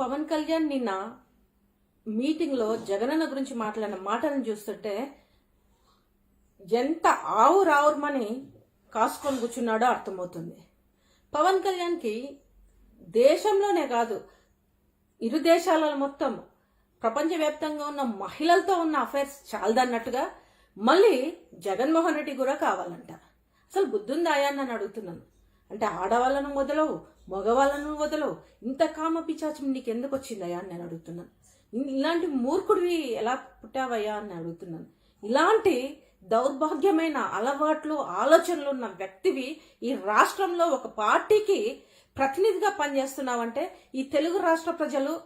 పవన్ కళ్యాణ్ నిన్న మీటింగ్లో జగనన్న గురించి మాట్లాడిన మాటలను చూస్తుంటే ఎంత ఆవు రావురమని కాసుకొని కూర్చున్నాడో అర్థమవుతుంది. పవన్ కళ్యాణ్కి దేశంలోనే కాదు ఇరు దేశాలలో మొత్తం ప్రపంచవ్యాప్తంగా ఉన్న మహిళలతో ఉన్న అఫైర్స్ చాలదన్నట్టుగా మళ్ళీ జగన్మోహన్ రెడ్డి కూడా కావాలంట. అసలు బుద్ధుందాయా అని అడుగుతున్నాను. అంటే ఆడవాళ్ళను మొదలవు మగవాళ్ళను వదలవు. ఇంత కామ పిచాచం నీకు ఎందుకు వచ్చిందయ్యా అని నేను అడుగుతున్నాను. ఇలాంటి మూర్ఖుడివి ఎలా పుట్టావయ్యా అని అడుగుతున్నాను. ఇలాంటి దౌర్భాగ్యమైన అలవాట్లు ఆలోచనలు ఉన్న వ్యక్తివి ఈ రాష్ట్రంలో ఒక పార్టీకి ప్రతినిధిగా పనిచేస్తున్నావంటే ఈ తెలుగు రాష్ట్ర ప్రజలు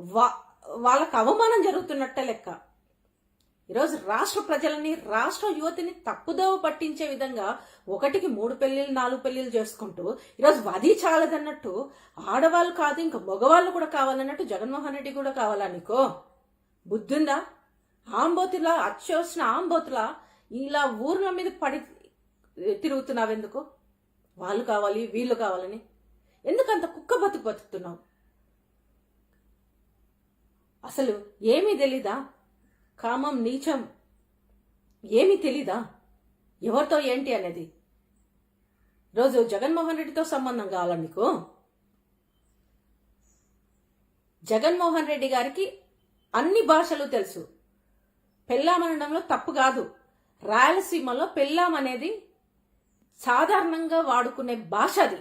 వా- వాళ్ళకు అవమానం జరుగుతున్నట్టే లెక్క. ఈరోజు రాష్ట్ర ప్రజలని రాష్ట్ర యువతిని తప్పుదోవ పట్టించే విధంగా ఒకటికి మూడు పెళ్ళిళ్ళు నాలుగు పెళ్ళిళ్ళు చేసుకుంటూ ఈరోజు వది చాలదన్నట్టు ఆడవాళ్ళు కాదు ఇంకా మగవాళ్ళు కూడా కావాలన్నట్టు జగన్మోహన్ రెడ్డి కూడా కావాలా నీకో? బుద్ధుందా? ఆంబోతులా అచ్చోసిన ఆంబోతులా ఇలా ఊర్ల మీద పడి తిరుగుతున్నావెందుకు? వాళ్ళు కావాలి వీళ్ళు కావాలని. ఎందుకంత కుక్క బతుకు బతుకుతున్నావు? అసలు ఏమీ తెలీదా? కామం నీచం ఏమీ తెలీదా? ఎవరితో ఏంటి అనేది? రోజు జగన్మోహన్ రెడ్డితో సంబంధం కావాలా నీకు జగన్మోహన్ రెడ్డి గారికి అన్ని భాషలు తెలుసు. పెళ్ళామనడంలో తప్పు కాదు. రాయలసీమలో పెళ్ళాం అనేది సాధారణంగా వాడుకునే భాష అది.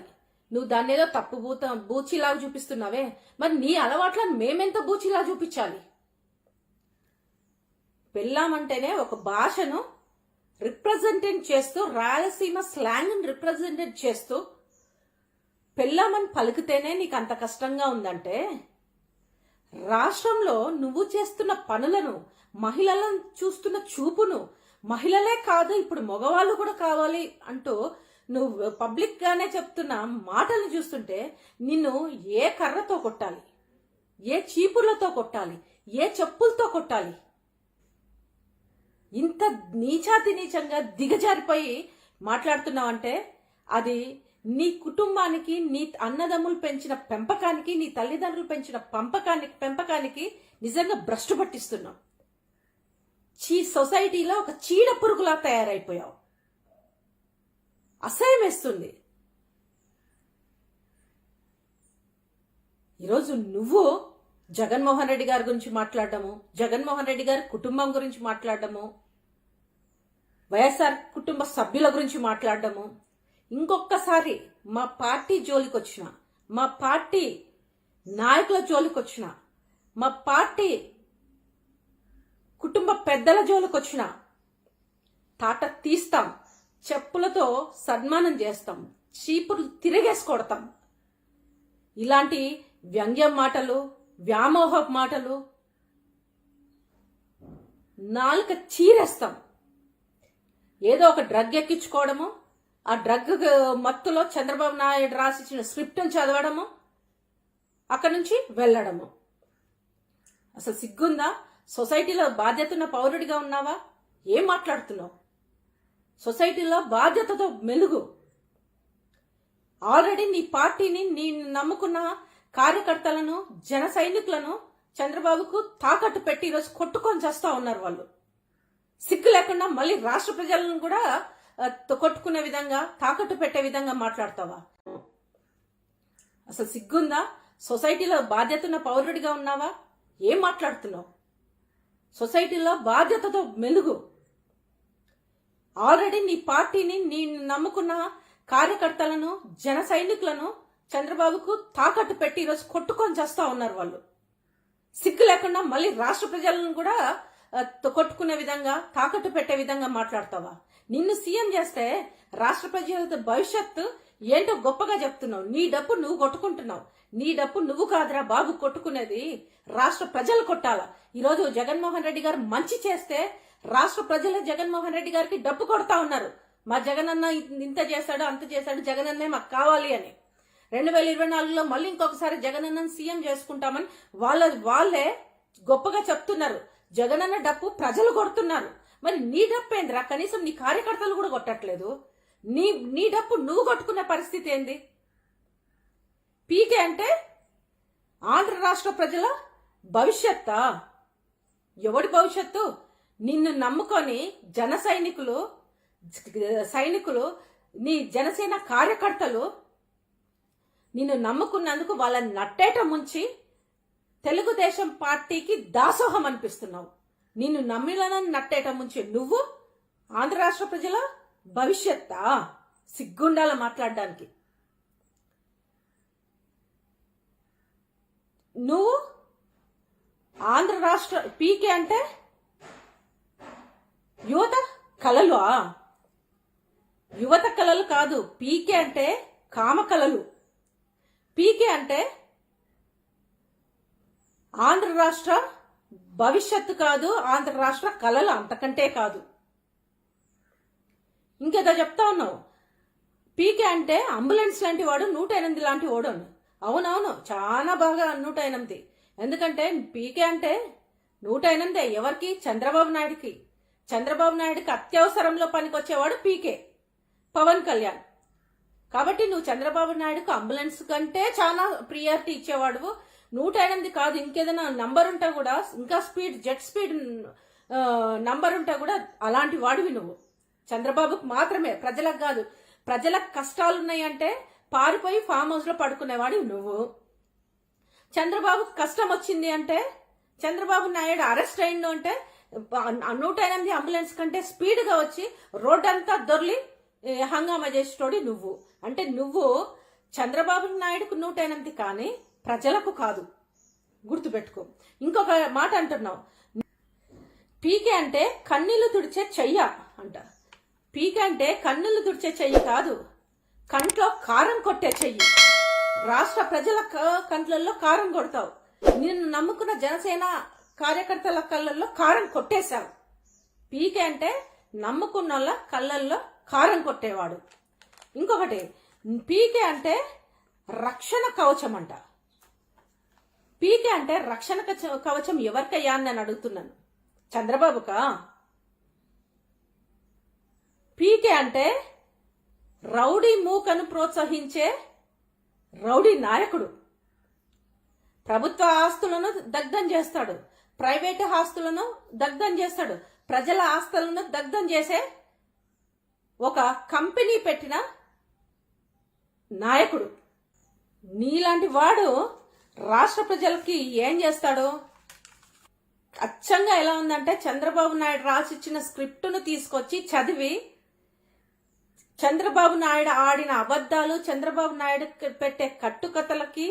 నువ్వు దాన్ని ఏదో తప్పు బూత బూచిలాగా చూపిస్తున్నావే. మరి నీ అలవాట్ల మేమెంత బూచిలా చూపించాలి? పెళ్ళామంటేనే ఒక భాషను రిప్రజెంటేట్ చేస్తూ రాయలసీమ స్లాంగ్ని రిప్రజెంటేట్ చేస్తూ పెళ్ళామని పలికితేనే నీకు అంత కష్టంగా ఉందంటే రాష్ట్రంలో నువ్వు చేస్తున్న పనులను మహిళలను చూస్తున్న చూపును మహిళలే కాదు ఇప్పుడు మగవాళ్ళు కూడా కావాలి అంటూ నువ్వు పబ్లిక్గానే చెప్తున్న మాటలు చూస్తుంటే నిన్ను ఏ కర్రతో కొట్టాలి? ఏ చీపుర్లతో కొట్టాలి? ఏ చెప్పులతో కొట్టాలి? ఇంత నీచాతి నీచంగా దిగజారిపోయి మాట్లాడుతున్నావంటే అది నీ కుటుంబానికి నీ అన్నదమ్ములు పెంచిన పెంపకానికి నీ తల్లిదండ్రులు పెంచిన పంపకానికి పెంపకానికి నిజంగా భ్రష్టు పట్టిస్తున్నావు. చీ సొసైటీలో ఒక చీడ పురుగులా తయారైపోయావు. అసహ్యం వేస్తుంది. ఈరోజు నువ్వు జగన్మోహన్ రెడ్డి గారి గురించి మాట్లాడడము జగన్మోహన్ రెడ్డి గారి కుటుంబం గురించి మాట్లాడడము వైఎస్ఆర్ కుటుంబ సభ్యుల గురించి మాట్లాడడము. ఇంకొకసారి మా పార్టీ జోలికి వచ్చిన మా పార్టీ నాయకుల జోలికి వచ్చిన మా పార్టీ కుటుంబ పెద్దల జోలికి వచ్చిన తాట తీస్తాం చెప్పులతో సన్మానం చేస్తాం చీపులు తిరిగేసి కొడతాం. ఇలాంటి వ్యంగ్యం మాటలు వ్యామోహ మాటలు. నాలుక చీరేస్తాం. ఏదో ఒక డ్రగ్ ఎక్కించుకోవడము ఆ డ్రగ్ మత్తులో చంద్రబాబు నాయుడు రాసిచ్చిన స్క్రిప్ట్ని చదవడము అక్కడి నుంచి వెళ్ళడము. అసలు సిగ్గుందా? సొసైటీలో బాధ్యత ఉన్న పౌరుడిగా ఉన్నావా? ఏం మాట్లాడుతున్నావు? సొసైటీలో బాధ్యతతో మెలుగు. ఆల్రెడీ నీ పార్టీని నీ నమ్ముకున్న కార్యకర్తలను జన సైనికులను చంద్రబాబుకు తాకట్టు పెట్టి ఈరోజు కొట్టుకొని చేస్తా ఉన్నారు వాళ్ళు. సిగ్గు లేకుండా మళ్ళీ రాష్ట్ర ప్రజలను కూడా కొట్టుకునే విధంగా తాకట్టు పెట్టే విధంగా మాట్లాడతావా? అసలు సిగ్గుందా? సొసైటీలో బాధ్యత ఉన్న పౌరుడిగా ఉన్నావా? ఏం మాట్లాడుతున్నావు? సొసైటీలో బాధ్యతతో మెలుగు. ఆల్రెడీ నీ పార్టీని నీ నమ్ముకున్న కార్యకర్తలను జన సైనికులను చంద్రబాబుకు తాకట్టు పెట్టి ఈరోజు కొట్టుకొని చేస్తా ఉన్నారు వాళ్ళు. సిగ్గు లేకుండా మళ్ళీ రాష్ట్ర ప్రజలను కూడా కొట్టుకునే విధంగా తాకట్టు పెట్టే విధంగా మాట్లాడతావా? నిన్ను సీఎం చేస్తే రాష్ట్ర ప్రజల భవిష్యత్తు ఏంటో గొప్పగా చెప్తున్నావు. నీ డబ్బు నువ్వు కొట్టుకుంటున్నావు. నీ డబ్బు నువ్వు కాదురా బాబు కొట్టుకునేది రాష్ట్ర ప్రజలు కొట్టాలా? ఈరోజు జగన్మోహన్ రెడ్డి గారు మంచి చేస్తే రాష్ట్ర ప్రజలు జగన్మోహన్ రెడ్డి గారికి డబ్బు కొడతా ఉన్నారు. మా జగనన్న ఇంత చేశాడు అంత చేశాడు జగనన్నే మాకు కావాలి అని. రెండు వేల ఇరవై నాలుగులో మళ్ళీ ఇంకొకసారి జగనన్నను సీఎం చేసుకుంటామని వాళ్ళ వాళ్ళే గొప్పగా చెప్తున్నారు. జగనన్న డప్పు ప్రజలు కొడుతున్నారు. మరి నీ డప్పు ఏందిరా? కనీసం నీ కార్యకర్తలు కూడా కొట్టట్లేదు. నీ నీ డప్పు నువ్వు కొట్టుకునే పరిస్థితి ఏంది? పీకే అంటే ఆంధ్ర రాష్ట్ర ప్రజల భవిష్యత్తా? ఎవడి భవిష్యత్తు? నిన్ను నమ్ముకొని జన సైనికులు సైనికులు నీ జనసేన కార్యకర్తలు నిన్ను నమ్ముకున్నందుకు వాళ్ళని నట్టేట ముంచి తెలుగుదేశం పార్టీకి దాసోహం అనిపిస్తున్నావు. నిన్ను నమ్మిలను నట్టేట ముంచి నువ్వు ఆంధ్ర రాష్ట్ర ప్రజల భవిష్యత్తా? సిగ్గుండాల మాట్లాడడానికి. నువ్వు ఆంధ్ర రాష్ట్ర పీకే అంటే యువత కళలు యువత కళలు కాదు పీకే అంటే కామ కళలు పీకే అంటే ఆంధ్ర రాష్ట్ర భవిష్యత్తు కాదు ఆంధ్ర రాష్ట్ర కళలు అంతకంటే కాదు. ఇంకేదో చెప్తా ఉన్నావు. పీకే అంటే అంబులెన్స్ లాంటి వాడు నూట ఎనిమిది లాంటి వాడు అవునవును చాలా బాగా నూట ఎనిమిది. ఎందుకంటే పీకే అంటే నూట ఎనిమిది ఎవరికి? చంద్రబాబు నాయుడుకి. చంద్రబాబు నాయుడుకి అత్యవసరంలో పనికొచ్చేవాడు పీకే. పవన్ కళ్యాణ్. కాబట్టి నువ్వు చంద్రబాబు నాయుడుకు అంబులెన్స్ కంటే చాలా ప్రియారిటీ ఇచ్చేవాడు నూట ఎనిమిది కాదు ఇంకేదైనా నంబర్ ఉంటే కూడా ఇంకా స్పీడ్ జెట్ స్పీడ్ నంబర్ ఉంటే కూడా అలాంటి వాడివి నువ్వు. చంద్రబాబుకు మాత్రమే ప్రజలకు కాదు. ప్రజలకు కష్టాలు ఉన్నాయంటే పారిపోయి ఫామ్ హౌస్లో నువ్వు. చంద్రబాబు కష్టం వచ్చింది అంటే చంద్రబాబు నాయుడు అరెస్ట్ అయిండు అంటే నూట ఎనిమిది అంబులెన్స్ కంటే స్పీడ్గా వచ్చి రోడ్డంతా దొర్లి హంగామా చేసేటోడి నువ్వు. అంటే నువ్వు చంద్రబాబు నాయుడుకు నూట ఎనిమిది కానీ ప్రజలకు కాదు. గుర్తుపెట్టుకో. ఇంకొక మాట అంటున్నావు. పీకే అంటే కన్నీళ్ళు తుడిచే చెయ్య అంట. పీకే అంటే కన్నులు తుడిచే చెయ్యి కాదు. కంట్లో కారం కొట్టే చెయ్యి. రాష్ట్ర ప్రజల క- కంట్లల్లో కారం కొడతావు. నిన్ను నమ్ముకున్న జనసేన కార్యకర్తల కళ్ళల్లో కారం కొట్టేశావు. పీకే అంటే నమ్ముకున్న వాళ్ళ కళ్ళల్లో కారం కొట్టేవాడు. ఇంకొకటి పీకే అంటే రక్షణ కవచం అంట. పీకే అంటే రక్షణ కవచం ఎవరికయ్యా అని నేను అడుగుతున్నాను. చంద్రబాబుకా? పీకే అంటే రౌడీ మూకను ప్రోత్సహించే రౌడీ నాయకుడు. ప్రభుత్వ ఆస్తులను దగ్ధం చేస్తాడు. ప్రైవేటు ఆస్తులను దగ్ధం చేస్తాడు. ప్రజల ఆస్తులను దగ్ధం చేసే ఒక కంపెనీ పెట్టిన నాయకుడు. నీలాంటి వాడు రాష్ట్ర ప్రజలకి ఏం చేస్తాడు? అచ్చంగా ఎలా ఉందంటే చంద్రబాబు నాయుడు రాసిచ్చిన స్క్రిప్టును తీసుకొచ్చి చదివి చంద్రబాబు నాయుడు ఆడిన అబద్ధాలు చంద్రబాబు నాయుడు పెట్టే కట్టుకథలకి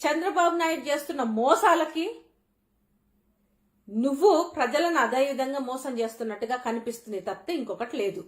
చంద్రబాబు నాయుడు చేస్తున్న మోసాలకి నువ్వు ప్రజలను అదే విధంగా మోసం చేస్తున్నట్టుగా కనిపిస్తుంది తప్పితే ఇంకొకటి లేదు.